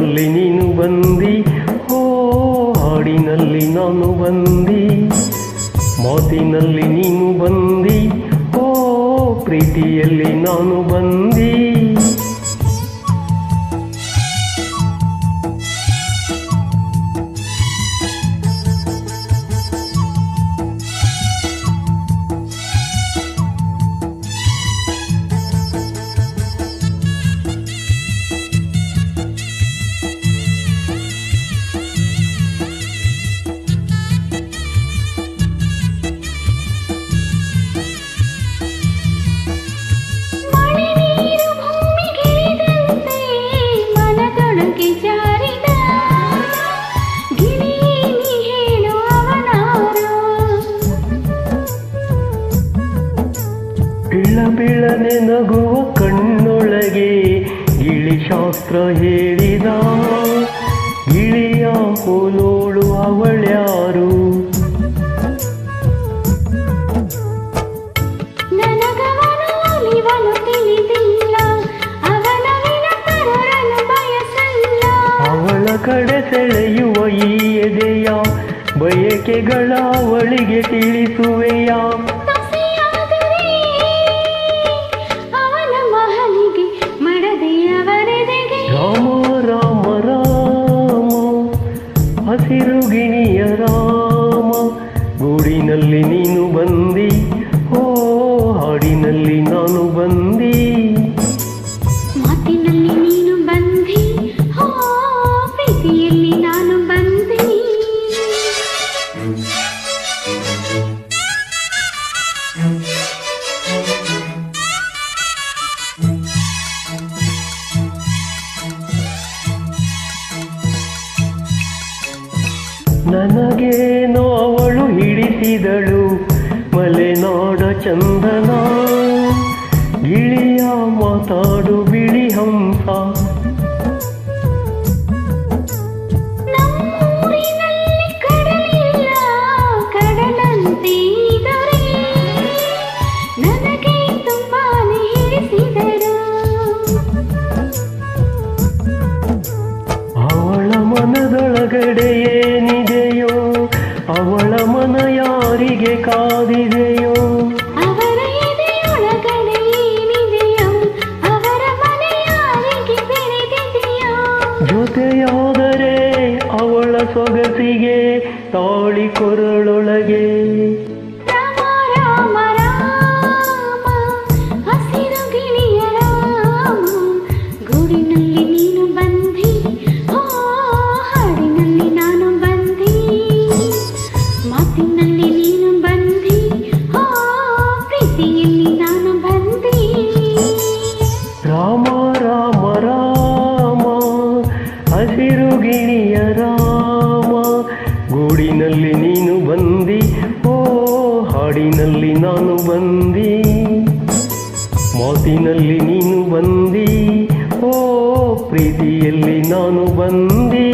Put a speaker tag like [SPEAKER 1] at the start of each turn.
[SPEAKER 1] ಬಂದಿ ಓ ಹಾಡಿನಲ್ಲಿ ನಾನು ಬಂದಿ. ಮಾತಿನಲ್ಲಿ ನೀನು ಬಂದಿ ಓ ಪ್ರೀತಿಯಲ್ಲಿ ನಾನು ಬಂದಿ. ನಗುವ ಕಣ್ಣೊಳಗೆ ಗಿಳಿಶಾಸ್ತ್ರ ಹೇಳಿದ. ಗಿಳಿಯ ಕೋಲೋಳು ಅವಳ್ಯಾರು. ಅವಳ ಕಡೆ ಸೆಳೆಯುವ ಈ ಎದೆಯ ಬಯಕೆಗಳ ಅವಳಿಗೆ ತಿಳಿಸುವೆಯ? ಬಂದಿ? ಓ ಹಾಡಿನಲ್ಲಿ ನಾನು ಬಂದಿ.
[SPEAKER 2] ಮಾತಿನಲ್ಲಿ ನೀನು ಬಂದಿ? ಹೋ ಪ್ರೀತಿಯಲ್ಲಿ ನಾನು ಬಂದಿ.
[SPEAKER 1] ನನಗೇನೋ ಅವಳು ಹಿಡಿಸಿದಳು. ಮಾತಾಡು ಜೊತೆಯಾದರೆ ಅವಳ ಸೊಗಸಿಗೆ ತಾಳಿ ಕೊರಳೊಳಗೆ.
[SPEAKER 2] ಗೂಡಿನಲ್ಲಿ ನೀನು ಬಂದಿ ಓ ಹಾಡಿನಲ್ಲಿ ನಾನು
[SPEAKER 1] ಹಸಿರು ಗಿಣಿಯ ರಾಮ, ಗೂಡಿನಲ್ಲಿ ನೀನು ಬಂದಿ, ಓ ಹಾಡಿನಲ್ಲಿ ನಾನು ಬಂದಿ, ಮಾತಿನಲ್ಲಿ ನೀನು ಬಂದಿ, ಓ ಪ್ರೀತಿಯಲ್ಲಿ ನಾನು ಬಂದಿ.